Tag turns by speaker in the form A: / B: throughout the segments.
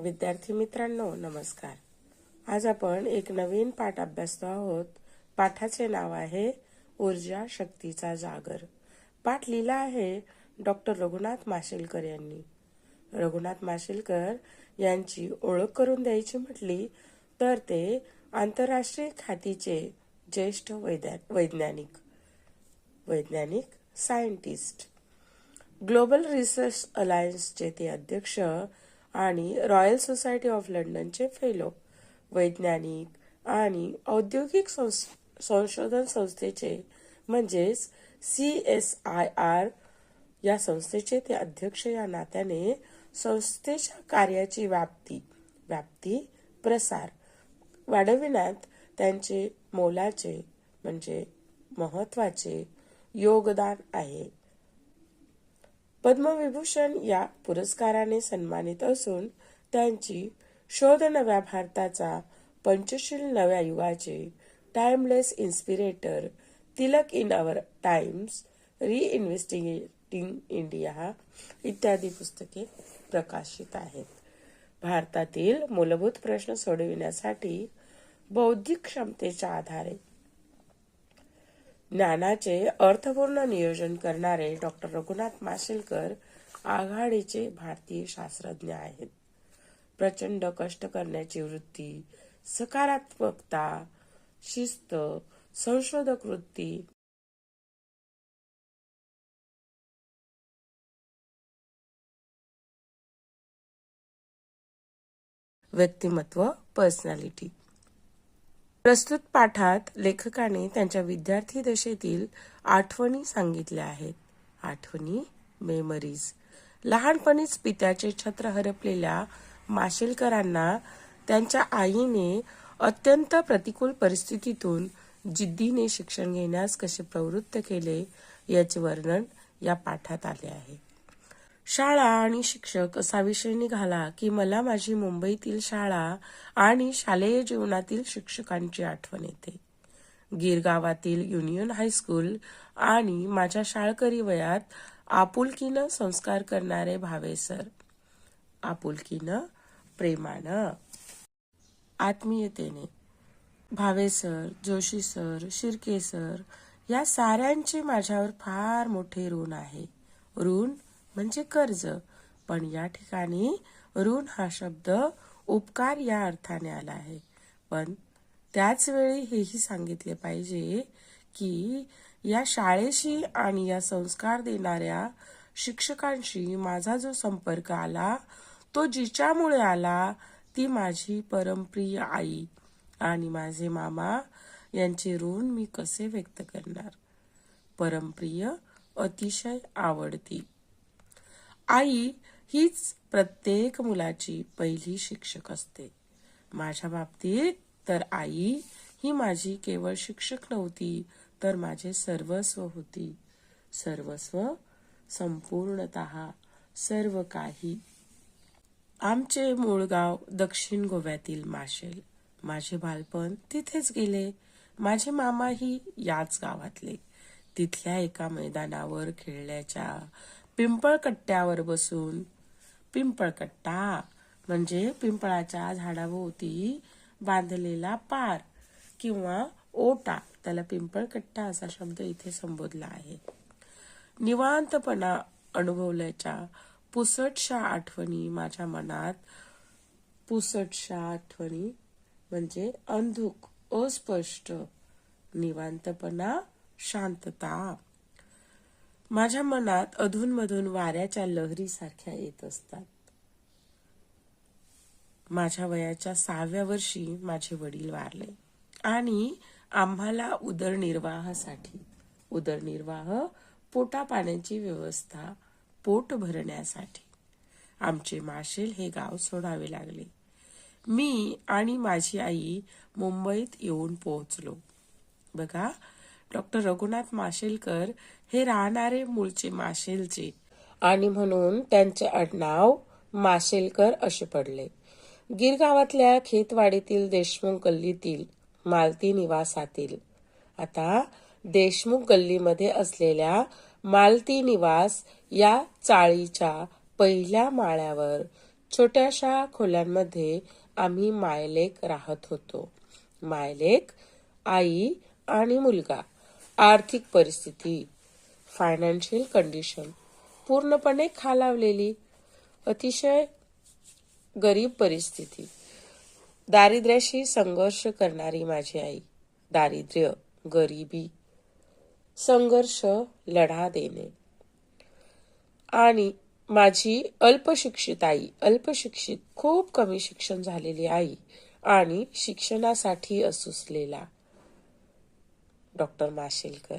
A: विद्यार्थी मित्रांनो नमस्कार. आज आपण एक नवीन पाठ अभ्यासतो आहोत. पाठाचे नाव आहे ऊर्जा शक्तीचा जागर. पाठ लिहिला आहे डॉक्टर रघुनाथ माशेलकर यांनी. रघुनाथ माशेलकर यांची ओळख करून द्यायची म्हटली तर ते आंतरराष्ट्रीय ख्यातीचे ज्येष्ठ वैद्या वैज्ञानिक वैज्ञानिक सायंटिस्ट. ग्लोबल रिसर्च अलायन्सचे ते अध्यक्ष आणि रॉयल सोसायटी ऑफ लंडनचे फेलो वैज्ञानिक आणि औद्योगिक संशोधन संस्थेचे म्हणजेच सी एस आय आर या संस्थेचे ते अध्यक्ष या नात्याने संस्थेच्या कार्याची व्याप्ती व्याप्ती प्रसार वाढविण्यात त्यांचे मोलाचे म्हणजे महत्त्वाचे योगदान आहे. पद्मविभूषण या पुरस्काराने सन्मानित असून त्यांची शोध नव्या भारताचा पंचशील नव्या युगाचे timeless inspirator Tilak in our times reinvestigating India इत्यादी पुस्तके प्रकाशित आहेत. भारतातील मूलभूत प्रश्न सोडविण्यासाठी बौद्धिक क्षमतेच्या आधारे ज्ञानाचे अर्थपूर्ण नियोजन करणारे डॉक्टर रघुनाथ माशेलकर आघाडीचे भारतीय शास्त्रज्ञ आहेत. प्रचंड कष्ट करण्याची वृत्ती सकारात्मकता शिस्त संशोधक वृत्ती व्यक्तिमत्व पर्सनॅलिटी प्रस्तुत पाठात लेखकाने त्यांच्या विद्यार्थी दशेतील आठवणी सांगितल्या आहेत. आठवणी मेमरीज लहानपणीच पित्याचे छत्र हरपलेल्या माशेलकरांना त्यांच्या आईने अत्यंत प्रतिकूल परिस्थितीतून जिद्दीने शिक्षण घेण्यास कसे प्रवृत्त केले याचे वर्णन या पाठात आले आहे. शाळा आणि शिक्षक असा विषय निघाला की मला माझी मुंबईतील शाळा आणि शालेय जीवनातील शिक्षकांची आठवण येते. गिरगावातील युनियन हायस्कूल आणि माझ्या शाळकरी वयात आपुलकीनं संस्कार करणारे भावे सर. आपुलकीनं प्रेमानं. आत्मीयतेने. Bhave sir Joshi sir Shirke sir या साऱ्यांचे माझ्यावर फार मोठे ऋण आहे. ऋण म्हणजे कर्ज. पण या ठिकाणी ऋण हा शब्द उपकार या अर्थाने आला आहे. पण त्याच वेळी हेही सांगितले पाहिजे की या शाळेशी आणि या संस्कार देणाऱ्या शिक्षकांशी माझा जो संपर्क आला तो जिच्यामुळे आला ती माझी परमप्रिय आई आणि माझे मामा यांचे ऋण मी कसे व्यक्त करणार? परमप्रिय अतिशय आवडती. आई हीच प्रत्येक मुलाची पहिली शिक्षक असते. माझ्या बाबतीत तर आई ही माझी केवळ शिक्षक नव्हती तर माझे सर्वस्व होती. सर्वस्व संपूर्णत सर्व काही. आमचे मूळ गाव दक्षिण गोव्यातील माशेल. माझे बालपण तिथेच गेले. माझे मामाही याच गावातले. तिथल्या एका मैदानावर खेळल्याच्या पिंपळकट्ट्यावर बसून. पिंपळकट्टा म्हणजे पिंपळाच्या झाडाभोवती बांधलेला पार किंवा ओटा. त्याला पिंपळकट्टा असा शब्द इथे संबोधला आहे. निवांतपणा अनुभवल्याच्या पुसटशा आठवणी माझ्या मनात. पुसटशा आठवणी म्हणजे अंधुक अस्पष्ट. निवांतपणा शांतता. माझ्या मनात अधूनमधून वाऱ्याच्या लहरी सारख्या येत असतात. माझ्या वयाच्या सहाव्या वर्षी माझे वडील वारले आणि आम्हाला उदरनिर्वाहासाठी उदरनिर्वाह पोटा पाण्याची व्यवस्था पोट भरण्यासाठी आमचे माशेल हे गाव सोडावे लागले. मी आणि माझी आई मुंबईत येऊन पोहोचलो. बघा डॉक्टर रघुनाथ माशेलकर हे राहणारे मूळचे माशेलचे आणि म्हणून त्यांचे आडनाव माशेलकर असे पडले. गिरगावातल्या खेतवाडीतील देशमुख गल्लीतील मालती निवासातील. आता देशमुख गल्लीमध्ये असलेल्या मालती निवास या चाळीच्या पहिल्या माळ्यावर छोट्याशा खोल्यांमध्ये आम्ही मायलेक राहत होतो. मायलेक आई आणि मुलगा. आर्थिक परिस्थिती फायनान्शियल कंडिशन पूर्णपणे खालावलेली अतिशय गरीब परिस्थिती. दारिद्र्याशी संघर्ष करणारी माझी आई दारिद्र्य गरिबी संघर्ष लढा देणे. आणि माझी अल्पशिक्षित आई अल्पशिक्षित खूप कमी शिक्षण झालेली आई आणि शिक्षणासाठी असुसलेला डॉक्टर माशेलकर.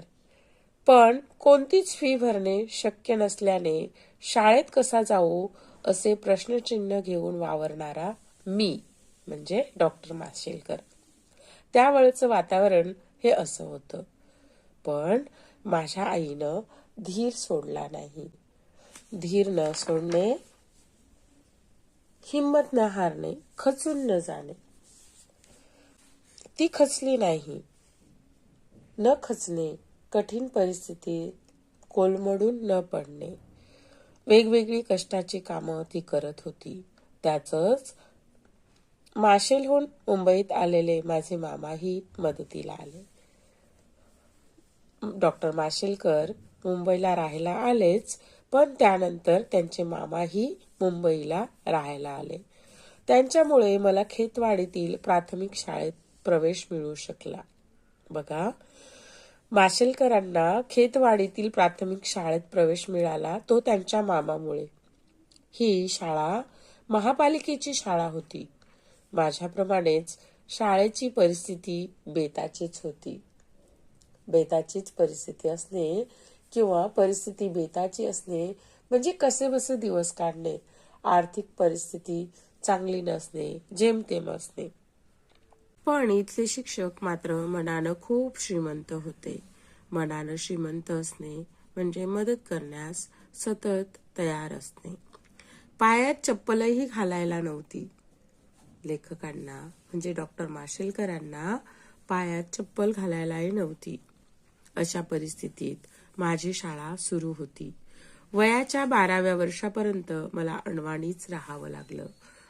A: पण कोणतीच फी भरणे शक्य नसल्याने शाळेत कसा जाऊ असे प्रश्नचिन्ह घेऊन वावरणारा मी म्हणजे डॉक्टर माशेलकर. त्यावेळचं वातावरण हे असं होतं. पण माझ्या आईनं धीर सोडला नाही. धीर न सोडणे हिंमत न हारणे खचून न जाणे. ती खचली नाही. न खचणे कठीण परिस्थितीत कोलमडून न पडणे. वेगवेगळी कष्टाची कामं ती करत होती. त्याच माशेलहून मुंबईत आलेले माझे मामाही मदतीला आले. डॉक्टर माशेलकर मुंबईला राहायला आलेच पण त्यानंतर त्यांचे मामाही मुंबईला राहायला आले. त्यांच्यामुळे मला खेतवाडीतील प्राथमिक शाळेत प्रवेश मिळू शकला. बघा माशेलकरांना खेतवाडीतील प्राथमिक शाळेत प्रवेश मिळाला तो त्यांच्या मामामुळे. ही शाळा महापालिकेची शाळा होती. माझ्याप्रमाणेच शाळेची परिस्थिती बेताचीच होती. बेताचीच परिस्थिती असणे किंवा परिस्थिती बेताची असणे म्हणजे कसे बसे दिवस काढणे आर्थिक परिस्थिती चांगली नसणे जेमतेम असणे. पण इथले शिक्षक मात्र मनानं खूप श्रीमंत होते. मनानं श्रीमंत असणे म्हणजे मदत करण्यास सतत तयार असणे. पायात चप्पलही घालायला नव्हती. लेखकांना म्हणजे डॉक्टर माशेलकरांना पायात चप्पल घालायलाही नव्हती. अशा परिस्थितीत माझी शाळा सुरू होती. वयाच्या बाराव्या वर्षापर्यंत मला अणवाणीच राहावं लागलं.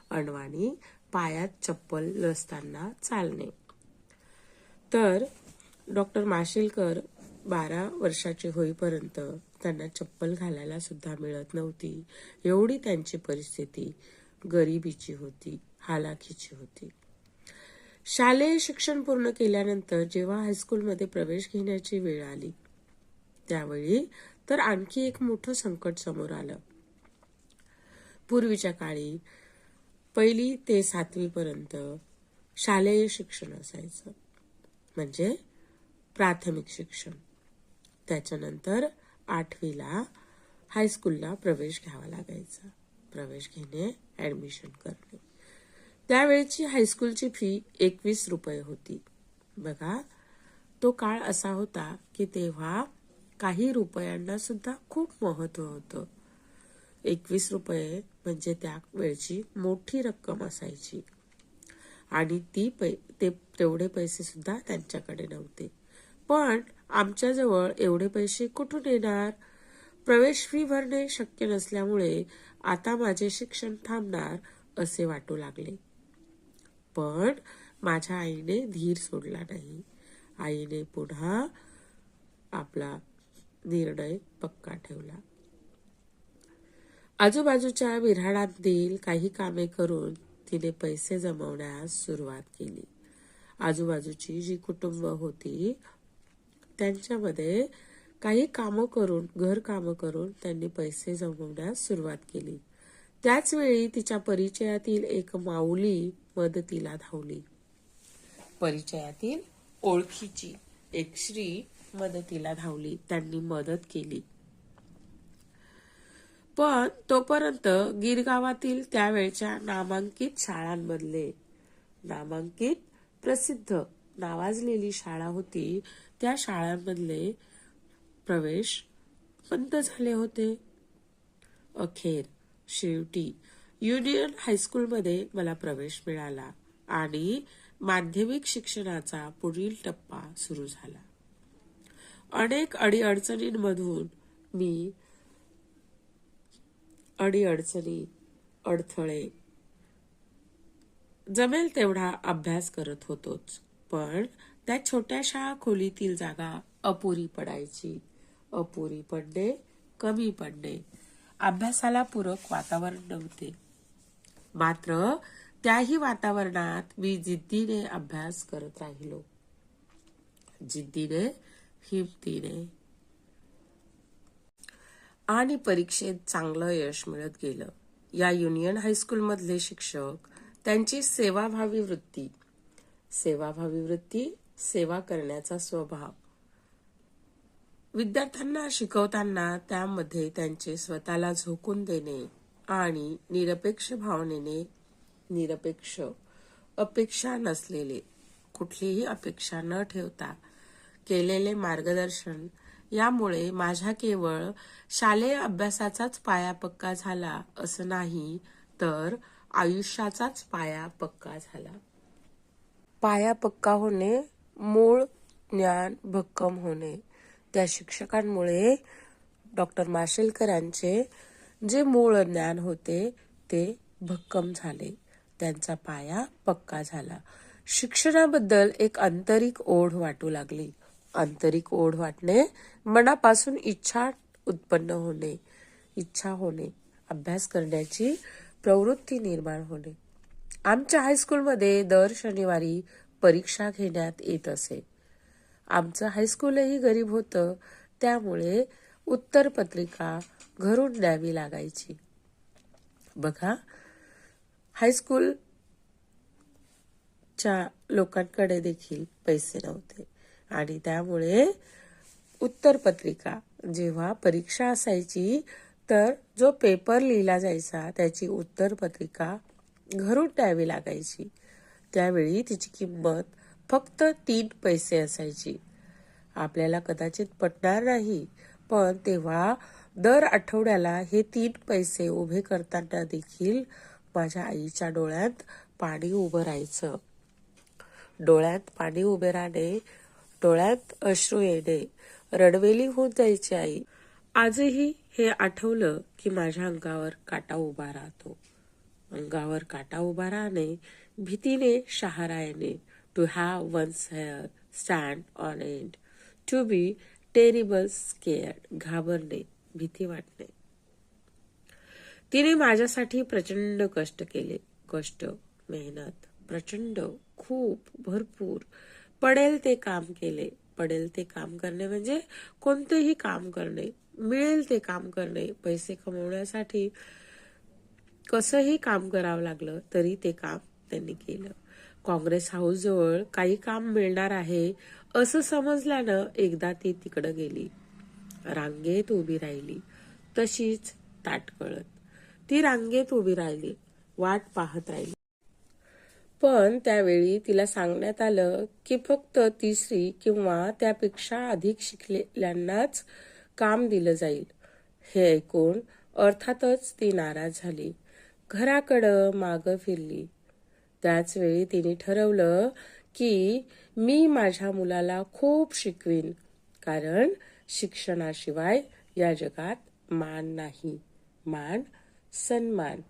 A: अणवाणी पायात चप्पल नसताना चालणे. तर डॉक्टर माशेलकर बारा वर्षाचे होईपर्यंत त्यांना चप्पल घालायला सुद्धा मिळत नव्हती. एवढी त्यांची परिस्थिती गरिबीची होती हालाखीची होती. शालेय शिक्षण पूर्ण केल्यानंतर जेव्हा हायस्कूलमध्ये प्रवेश घेण्याची वेळ आली त्यावेळी तर आणखी एक मोठं संकट समोर आलं. पूर्वीच्या काळी पहिली ते सातवीपर्यंत शालेय शिक्षण असायचं. म्हणजे प्राथमिक शिक्षण. त्याच्यानंतर आठवीला हायस्कूलला प्रवेश घ्यावा लागायचा. प्रवेश घेणे ऍडमिशन करणे. त्यावेळची हायस्कूलची फी एकवीस रुपये होती. बघा तो काळ असा होता की तेव्हा काही रुपयांना सुद्धा खूप महत्त्व होतं. एकवीस रुपये म्हणजे त्या वेळची मोठी रक्कम असायची. आणि ती पै ते तेवढे पैसे सुद्धा त्यांच्याकडे नव्हते. पण आमच्याजवळ एवढे पैसे कुठून येणार? प्रवेश फी भरणे शक्य नसल्यामुळे आता माझे शिक्षण थांबणार असे वाटू लागले. पण माझ्या आईने धीर सोडला नाही. आईने पुन्हा आपला निर्णय पक्का ठेवला. आजूबाजूच्या विऱ्हाडांतील काही कामे करून तिने पैसे जमवण्यास सुरुवात केली. आजूबाजूची जी कुटुंब होती त्यांच्यामध्ये काही कामं करून घर कामं करून त्यांनी पैसे जमवण्यास सुरुवात केली. त्याचवेळी तिच्या परिचयातील एक माऊली मदतीला धावली. परिचयातील ओळखीची एक श्री मदतीला धावली. त्यांनी मदत केली. पण तोपर्यंत गिरगावातील त्यावेळच्या नामांकित शाळांमधले नामांकित प्रसिद्ध नावाजलेली शाळा होती. त्या शाळांमधले प्रवेश बंद झाले होते. अखेर शेवटी युनियन हायस्कूलमध्ये मला प्रवेश मिळाला आणि माध्यमिक शिक्षणाचा पुढील टप्पा सुरू झाला. अनेक अडीअडचणींमधून मी अडीअडचणी अडथळे. जमेल तेवढा अभ्यास करत होतोच पण त्या छोट्याशा खोलीतील जागा अपुरी पडायची. अपुरी पडणे कमी पडणे. अभ्यासाला पूरक वातावरण नव्हते. मात्र त्याही वातावरणात मी जिद्दीने अभ्यास करत राहिलो. जिद्दीने हिमतीने. आणि परीक्षेत चांगलं यश मिळत गेलं. या युनियन हायस्कूलमधले शिक्षक त्यांची सेवाभावी वृत्ती. सेवाभावी वृत्ती सेवा करण्याचा स्वभाव. विद्यार्थ्यांना शिकवताना त्यामध्ये त्यांचे स्वतःला झोकून देणे आणि निरपेक्ष भावनेने निरपेक्ष अपेक्षा नसलेले कुठलीही अपेक्षा न ठेवता केलेले मार्गदर्शन यामुळे माझ्या केवळ शालेय अभ्यासाचाच पाया पक्का झाला असं नाही तर आयुष्याचाच पाया पक्का झाला. पाया पक्का होणे मूळ ज्ञान भक्कम होणे. त्या शिक्षकांमुळे डॉक्टर माशेलकरांचे जे मूळ ज्ञान होते ते भक्कम झाले. त्यांचा पाया पक्का झाला. शिक्षणाबद्दल एक आंतरिक ओढ वाटू लागली. आंतरिक ओढ वाटणे मनापासून इच्छा उत्पन्न होणे इच्छा होणे अभ्यास करण्याची प्रवृत्ती निर्माण होणे. आमच्या हायस्कूलमध्ये दर शनिवारी परीक्षा घेण्यात येत असे. आमचं हायस्कूलही गरीब होतं त्यामुळे उत्तरपत्रिका घरून द्यावी लागायची. बघा हायस्कूलच्या लोकांकडे देखील पैसे नव्हते. आणि त्यामुळे उत्तरपत्रिका जेव्हा परीक्षा असायची तर जो पेपर लिहिला जायचा त्याची उत्तरपत्रिका घरून द्यावी लागायची. त्यावेळी तिची किंमत फक्त तीन पैसे असायची. आपल्याला कदाचित पटणार नाही पण तेव्हा दर आठवड्याला हे तीन पैसे उभे करताना देखील माझ्या आईच्या डोळ्यात पाणी उभं राहायचं. डोळ्यात पाणी उभे राहणे डोळ्यात अश्रू येणे. रडवेली होऊन जायची आई. आजही हे आठवलं की माझ्या अंगावर काटा उभा राहतो. अंगावर काटा उभा राहणे भीतीने शहारा येणे. To have one's hair stand on end to be terrible scared घाबरणे भीती वाटणे. तिने माझ्यासाठी प्रचंड कष्ट केले. कष्ट मेहनत प्रचंड खूप भरपूर. पडेल ते काम केले. पडेल ते काम करणे म्हणजे कोणतेही काम करणे. मिळेल ते काम करणे. पैसे कमवण्यासाठी कसंही काम करावं लागलं तरी ते काम त्यांनी केलं. काँग्रेस हाऊस जवळ काही काम मिळणार आहे असं समजल्यानं एकदा ती तिकडं गेली. रांगेत उभी राहिली. तशीच ताटकळत. ती रांगेत उभी राहिली. वाट पाहत राहिली. पण त्यावेळी तिला सांगण्यात आलं की फक्त तिसरी किंवा त्यापेक्षा अधिक शिकलेल्यांनाच काम दिलं जाईल. हे ऐकून अर्थातच ती नाराज झाली. घराकडं मागं फिरली. त्याच वेळी तिने ठरवलं की मी माझ्या मुलाला खूप शिकवीन कारण शिक्षणाशिवाय या जगात मान नाही. मान सन्मान.